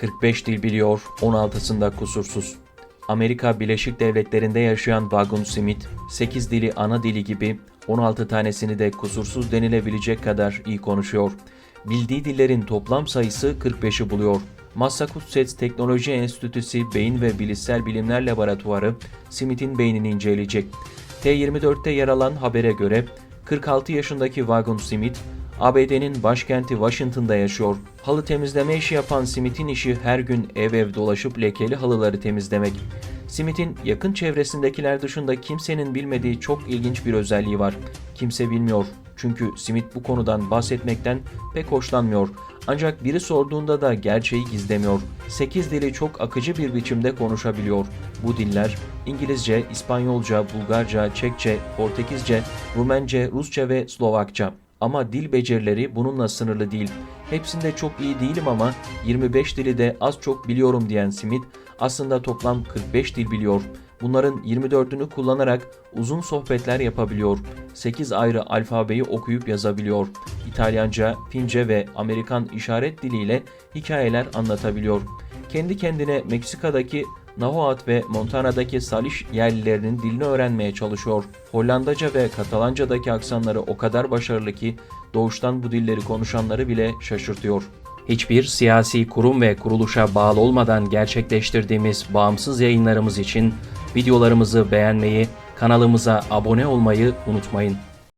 45 dil biliyor, 16'sında kusursuz. Amerika Birleşik Devletleri'nde yaşayan Vagon Smith, 8 dili ana dili gibi 16 tanesini de kusursuz denilebilecek kadar iyi konuşuyor. Bildiği dillerin toplam sayısı 45'i buluyor. Massachusetts Teknoloji Enstitüsü Beyin ve Bilişsel Bilimler Laboratuvarı Smith'in beynini inceleyecek. T24'te yer alan habere göre 46 yaşındaki Vagon Smith, ABD'nin başkenti Washington'da yaşıyor. Halı temizleme işi yapan Smith'in işi her gün ev ev dolaşıp lekeli halıları temizlemek. Smith'in yakın çevresindekiler dışında kimsenin bilmediği çok ilginç bir özelliği var. Kimse bilmiyor. Çünkü Smith bu konudan bahsetmekten pek hoşlanmıyor. Ancak biri sorduğunda da gerçeği gizlemiyor. 8 dili çok akıcı bir biçimde konuşabiliyor. Bu diller İngilizce, İspanyolca, Bulgarca, Çekçe, Portekizce, Rumence, Rusça ve Slovakça. Ama dil becerileri bununla sınırlı değil. Hepsinde çok iyi değilim ama 25 dili de az çok biliyorum diyen Smith aslında toplam 45 dil biliyor. Bunların 24'ünü kullanarak uzun sohbetler yapabiliyor. 8 ayrı alfabeyi okuyup yazabiliyor. İtalyanca, Fince ve Amerikan işaret diliyle hikayeler anlatabiliyor. Kendi kendine Meksika'daki Nahuatl ve Montana'daki Salish yerlilerinin dilini öğrenmeye çalışıyor. Hollandaca ve Katalanca'daki aksanları o kadar başarılı ki doğuştan bu dilleri konuşanları bile şaşırtıyor. Hiçbir siyasi kurum ve kuruluşa bağlı olmadan gerçekleştirdiğimiz bağımsız yayınlarımız için videolarımızı beğenmeyi, kanalımıza abone olmayı unutmayın.